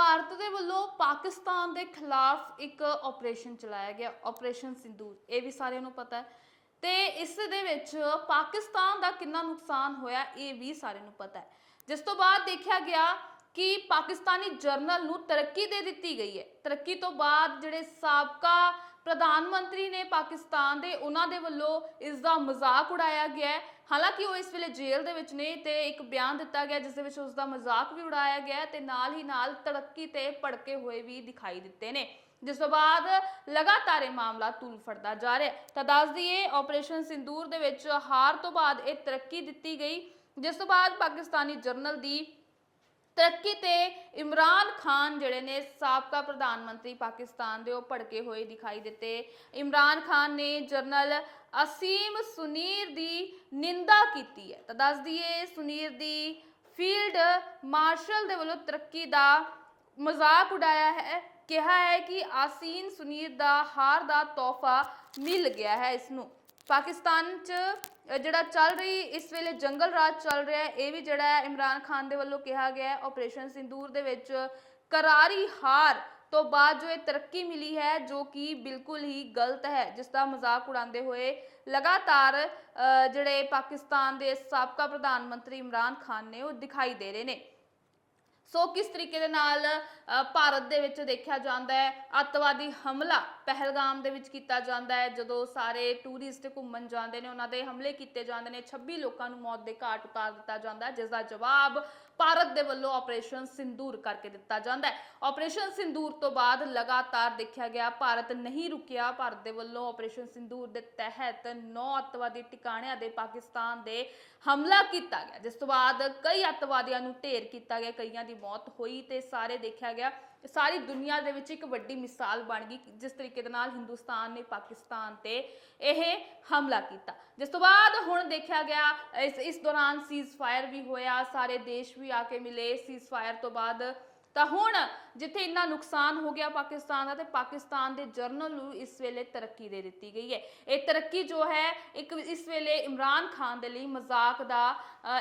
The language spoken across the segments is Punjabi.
ਭਾਰਤ ਦੇ ਵੱਲੋਂ ਪਾਕਿਸਤਾਨ ਦੇ ਖਿਲਾਫ ਇੱਕ ਆਪਰੇਸ਼ਨ ਚਲਾਇਆ ਗਿਆ ਆਪਰੇਸ਼ਨ ਸਿੰਦੂਰ, ਇਹ ਵੀ ਸਾਰਿਆਂ ਨੂੰ ਪਤਾ ਹੈ। ਤੇ ਇਸ ਦੇ ਵਿੱਚ ਪਾਕਿਸਤਾਨ ਦਾ ਕਿੰਨਾ ਨੁਕਸਾਨ ਹੋਇਆ, ਇਹ ਵੀ ਸਾਰਿਆਂ ਨੂੰ ਪਤਾ ਹੈ। ਜਿਸ ਤੋਂ ਬਾਅਦ ਦੇਖਿਆ ਗਿਆ ਕਿ ਪਾਕਿਸਤਾਨੀ ਜਰਨਲ ਨੂੰ ਤਰੱਕੀ ਦੇ ਦਿੱਤੀ ਗਈ ਹੈ। ਤਰੱਕੀ ਤੋਂ ਬਾਅਦ ਜਿਹੜੇ ਸਾਬਕਾ ਪ੍ਰਧਾਨ ਮੰਤਰੀ ਨੇ ਪਾਕਿਸਤਾਨ ਦੇ ਉਹਨਾਂ ਦੇ ਵੱਲੋਂ ਇਸ ਦਾ ਮਜ਼ਾਕ ਉਡਾਇਆ ਗਿਆ ਹੈ। ਹਾਲਾਂਕਿ ਉਹ ਇਸ ਵੇਲੇ ਜੇਲ੍ਹ ਦੇ ਵਿੱਚ ਨੇ ਤੇ ਇੱਕ ਬਿਆਨ ਦਿੱਤਾ ਗਿਆ ਜਿਸ ਦੇ ਵਿੱਚ ਉਸ ਦਾ ਮਜ਼ਾਕ ਵੀ ਉਡਾਇਆ ਗਿਆ ਹੈ ਤੇ ਨਾਲ ਹੀ ਨਾਲ ਤੜੱਕੀ ਤੇ ਭੜਕੇ ਹੋਏ ਵੀ ਦਿਖਾਈ ਦਿੱਤੇ ਨੇ। ਜਿਸ ਤੋਂ ਬਾਅਦ ਲਗਾਤਾਰ ਇਹ ਮਾਮਲਾ ਤੂਲ ਫੜਦਾ ਜਾ ਰਿਹਾ ਤਾਂ ਦੱਸ ਦਈਏ ਆਪਰੇਸ਼ਨ ਸਿੰਦੂਰ ਦੇ ਵਿੱਚ ਹਾਰ ਤੋਂ ਬਾਅਦ ਇਹ ਤਰੱਕੀ ਦਿੱਤੀ ਗਈ। ਜਿਸ ਤੋਂ ਬਾਅਦ ਪਾਕਿਸਤਾਨੀ ਜਰਨਲ ਦੀ ਤਰੱਕੀ ਤੇ ਇਮਰਾਨ ਖਾਨ ਜਿਹੜੇ ਨੇ ਸਾਬਕਾ ਪ੍ਰਧਾਨ ਮੰਤਰੀ ਪਾਕਿਸਤਾਨ ਦੇ ਉਹ ਭੜਕੇ ਹੋਏ ਦਿਖਾਈ ਦਿੱਤੇ। ਇਮਰਾਨ ਖਾਨ ਨੇ ਜਰਨਲ ਅਸੀਮ ਸੁਨੀਰ ਦੀ ਨਿੰਦਾ ਕੀਤੀ ਹੈ। ਤਾਂ ਦੱਸ ਦਈਏ, ਸੁਨੀਰ ਦੀ ਫੀਲਡ ਮਾਰਸ਼ਲ ਦੇ ਵੱਲੋਂ ਤਰੱਕੀ ਦਾ ਮਜ਼ਾਕ ਉਡਾਇਆ ਹੈ। ਕਿਹਾ ਹੈ ਕਿ ਆਸੀਨ ਸੁਨੀਰ ਦਾ ਹਾਰ ਦਾ ਤੋਹਫਾ ਮਿਲ ਗਿਆ ਹੈ ਇਸ ਨੂੰ। ਪਾਕਿਸਤਾਨ 'ਚ ਜਿਹੜਾ ਚੱਲ ਰਹੀ, ਇਸ ਵੇਲੇ ਜੰਗਲ ਰਾਜ ਚੱਲ ਰਿਹਾ ਹੈ। ਇਹ ਵੀ ਜਿਹੜਾ ਹੈ, ਇਮਰਾਨ ਖਾਨ ਦੇ ਵੱਲੋਂ ਕਿਹਾ ਗਿਆ ਹੈ ਆਪਰੇਸ਼ਨ ਸਿੰਦੂਰ ਦੇ ਵਿੱਚ ਕਰਾਰੀ ਹਾਰ ਤੋਂ ਬਾਅਦ ਜੋ ਇਹ ਤਰੱਕੀ ਮਿਲੀ ਹੈ, ਜੋ ਕਿ ਬਿਲਕੁਲ ਹੀ ਗਲਤ ਹੈ, ਜਿਸ ਦਾ ਮਜ਼ਾਕ ਉਡਾਉਂਦੇ ਹੋਏ ਲਗਾਤਾਰ ਜਿਹੜੇ ਪਾਕਿਸਤਾਨ ਦੇ ਸਾਬਕਾ ਪ੍ਰਧਾਨ ਮੰਤਰੀ ਇਮਰਾਨ ਖਾਨ ਨੇ ਉਹ ਦਿਖਾਈ ਦੇ ਰਹੇ ਨੇ। ਸੋ ਕਿਸ ਤਰੀਕੇ ਦੇ ਨਾਲ ਅ, ਭਾਰਤ ਦੇ ਵਿੱਚ ਦੇਖਿਆ ਜਾਂਦਾ ਹੈ ਅੱਤਵਾਦੀ ਹਮਲਾ ਪਹਿਲਗਾਮ ਦੇ ਵਿੱਚ ਕੀਤਾ ਜਾਂਦਾ ਹੈ ਜਦੋਂ ਸਾਰੇ ਟੂਰਿਸਟ ਘੁੰਮਣ ਜਾਂਦੇ ਨੇ ਉਹਨਾਂ ਦੇ ਹਮਲੇ ਕੀਤੇ ਜਾਂਦੇ ਨੇ 26 ਲੋਕਾਂ ਨੂੰ ਮੌਤ ਦੇ ਘਾਟ ਉਤਾਰ ਦਿੱਤਾ ਜਾਂਦਾ ਹੈ ਜਿਸ ਦਾ ਜਵਾਬ ਭਾਰਤ ਦੇ ਵੱਲੋਂ ਆਪਰੇਸ਼ਨ ਸਿੰਦੂਰ ਕਰਕੇ ਦਿੱਤਾ ਜਾਂਦਾ ਹੈ। ਆਪਰੇਸ਼ਨ ਸਿੰਦੂਰ ਤੋਂ ਬਾਅਦ ਲਗਾਤਾਰ ਦੇਖਿਆ ਗਿਆ, ਭਾਰਤ ਨਹੀਂ ਰੁਕਿਆ। ਭਾਰਤ ਦੇ ਵੱਲੋਂ ਆਪਰੇਸ਼ਨ ਸਿੰਦੂਰ ਦੇ ਤਹਿਤ 9 ਅੱਤਵਾਦੀ ਟਿਕਾਣਿਆਂ ਦੇ ਪਾਕਿਸਤਾਨ ਦੇ ਹਮਲਾ ਕੀਤਾ ਗਿਆ, ਜਿਸ ਤੋਂ ਬਾਅਦ ਕਈ ਅੱਤਵਾਦੀਆਂ ਨੂੰ ਢੇਰ ਕੀਤਾ ਗਿਆ, ਕਈਆਂ ਦੀ ਮੌਤ ਹੋਈ ਤੇ ਸਾਰੇ ਦੇਖਿਆ ਗਿਆ ਸਾਰੀ ਦੁਨੀਆ ਦੇ ਵਿੱਚ ਇੱਕ ਵੱਡੀ ਮਿਸਾਲ ਬਣ ਗਈ ਜਿਸ ਤਰੀਕੇ ਦੇ ਨਾਲ ਹਿੰਦੁਸਤਾਨ ਨੇ ਪਾਕਿਸਤਾਨ ਤੇ ਇਹ ਹਮਲਾ ਕੀਤਾ। ਜਿਸ ਤੋਂ ਬਾਅਦ ਹੁਣ ਦੇਖਿਆ ਗਿਆ, ਇਸ ਇਸ ਦੌਰਾਨ ਸੀਜ਼ ਫਾਇਰ ਵੀ ਹੋਇਆ, ਸਾਰੇ ਦੇਸ਼ ਵੀ ਆ ਕੇ ਮਿਲੇ। ਸੀਜ਼ ਫਾਇਰ ਤੋਂ ਬਾਅਦ ਤਾਂ ਹੁਣ ਜਿੱਥੇ ਇੰਨਾ ਨੁਕਸਾਨ ਹੋ ਗਿਆ ਪਾਕਿਸਤਾਨ ਦਾ, ਤੇ ਪਾਕਿਸਤਾਨ ਦੇ ਜਰਨਲ ਨੂੰ ਇਸ ਵੇਲੇ ਤਰੱਕੀ ਦੇ ਦਿੱਤੀ ਗਈ ਹੈ। ਇਹ ਤਰੱਕੀ ਜੋ ਹੈ, ਇੱਕ ਇਸ ਵੇਲੇ ਇਮਰਾਨ ਖਾਨ ਦੇ ਲਈ ਮਜ਼ਾਕ ਦਾ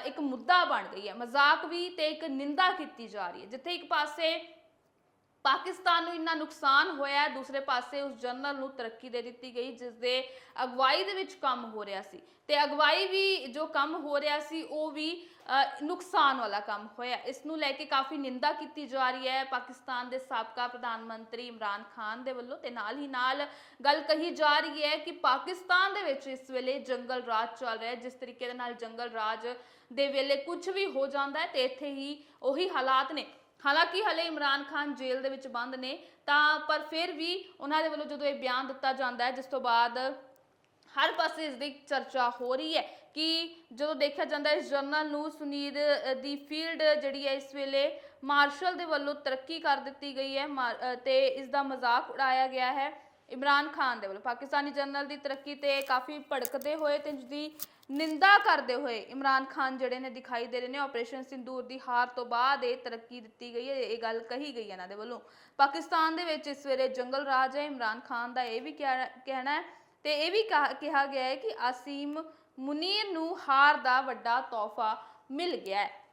ਇੱਕ ਮੁੱਦਾ ਬਣ ਗਈ ਹੈ। ਮਜ਼ਾਕ ਵੀ ਤੇ ਇੱਕ ਨਿੰਦਾ ਕੀਤੀ ਜਾ ਰਹੀ ਹੈ। ਜਿੱਥੇ ਇੱਕ ਪਾਸੇ ਪਾਕਿਸਤਾਨ ਨੂੰ ਇੰਨਾ ਨੁਕਸਾਨ ਹੋਇਆ, ਦੂਸਰੇ ਪਾਸੇ ਉਸ ਜਨਰਲ ਨੂੰ ਤਰੱਕੀ ਦੇ ਦਿੱਤੀ ਗਈ ਜਿਸ ਦੇ ਅਗਵਾਈ ਦੇ ਵਿੱਚ ਕੰਮ ਹੋ ਰਿਹਾ ਸੀ। ਤੇ ਅਗਵਾਈ ਵੀ ਜੋ ਕੰਮ ਹੋ ਰਿਹਾ ਸੀ, ਉਹ ਵੀ ਨੁਕਸਾਨ ਵਾਲਾ ਕੰਮ ਹੋਇਆ। ਇਸ ਨੂੰ ਲੈ ਕੇ ਕਾਫੀ ਨਿੰਦਾ ਕੀਤੀ ਜਾ ਰਹੀ ਹੈ। ਪਾਕਿਸਤਾਨ ਦੇ ਸਾਬਕਾ ਪ੍ਰਧਾਨ ਮੰਤਰੀ ਇਮਰਾਨ ਖਾਨ ਦੇ ਵੱਲੋਂ ਤੇ ਨਾਲ ਹੀ ਨਾਲ ਗੱਲ ਕਹੀ ਜਾ ਰਹੀ ਹੈ ਕਿ ਪਾਕਿਸਤਾਨ ਦੇ ਵਿੱਚ ਇਸ ਵੇਲੇ ਜੰਗਲ ਰਾਜ ਚੱਲ ਰਿਹਾ ਹੈ। ਜਿਸ ਤਰੀਕੇ ਦੇ ਨਾਲ ਜੰਗਲ ਰਾਜ ਦੇ ਵੇਲੇ ਕੁਝ ਵੀ ਹੋ ਜਾਂਦਾ ਹੈ ਤੇ ਇੱਥੇ ਹੀ ਉਹੀ ਹਾਲਾਤ ਨੇ। ਹਾਲਾਂਕਿ ਹਲੇ ਇਮਰਾਨ ਖਾਨ ਜੇਲ੍ਹ ਦੇ ਵਿੱਚ ਬੰਦ ਨੇ ਤਾਂ ਪਰ ਫਿਰ ਵੀ ਉਹਨਾਂ ਦੇ ਵੱਲੋਂ ਜਦੋਂ ਇਹ ਬਿਆਨ ਦਿੱਤਾ ਜਾਂਦਾ ਹੈ ਜਿਸ ਤੋਂ ਬਾਅਦ ਹਰ ਪਾਸੇ ਇਸ ਦੀ ਚਰਚਾ ਹੋ ਰਹੀ ਹੈ ਕਿ ਜਦੋਂ ਦੇਖਿਆ ਜਾਂਦਾ ਇਸ ਜਰਨਲ ਨੂੰ ਸੁਨੀਲ ਦੀ ਫੀਲਡ ਜਿਹੜੀ ਹੈ ਇਸ ਵੇਲੇ ਮਾਰਸ਼ਲ ਦੇ ਵੱਲੋਂ ਤਰੱਕੀ ਕਰ ਦਿੱਤੀ ਗਈ ਹੈ ਮਾਰ- ਅ, ਤੇ ਇਸ ਦਾ ਮਜ਼ਾਕ ਉਡਾਇਆ ਗਿਆ ਹੈ। ਇਮਰਾਨ ਖਾਨ ਦੇ ਵੱਲੋਂ। ਪਾਕਿਸਤਾਨੀ ਜਨਰਲ ਦੀ ਤਰੱਕੀ ਤੇ ਕਾਫੀ ਭੜਕਦੇ ਹੋਏ ਤੇ ਜਿਸਦੀ ਨਿੰਦਾ ਕਰਦੇ ਹੋਏ ਇਮਰਾਨ ਖਾਨ ਜਿਹੜੇ ਨੇ ਦਿਖਾਈ ਦੇ ਰਹੇ ਨੇ ਆਪਰੇਸ਼ਨ ਸਿੰਦੂਰ ਦੀ ਹਾਰ ਤੋਂ ਬਾਅਦ ਇਹ ਤਰੱਕੀ ਦਿੱਤੀ ਗਈ ਹੈ, ਇਹ ਗੱਲ ਕਹੀ ਗਈ ਇਹਨਾਂ ਦੇ ਵੱਲੋਂ। ਪਾਕਿਸਤਾਨ ਦੇ ਵਿੱਚ ਇਸ ਵੇਲੇ ਜੰਗਲ ਰਾਜ ਹੈ, ਇਮਰਾਨ ਖਾਨ ਦਾ ਇਹ ਵੀ ਕਹਿ- ਕਹਿਣਾ ਹੈ ਤੇ ਇਹ ਵੀ ਕਿਹਾ ਗਿਆ ਹੈ ਕਿ ਆਸੀਮ ਮੁਨੀਰ ਨੂੰ ਹਾਰ ਦਾ ਵੱਡਾ ਤੋਹਫਾ ਮਿਲ ਗਿਆ ਹੈ।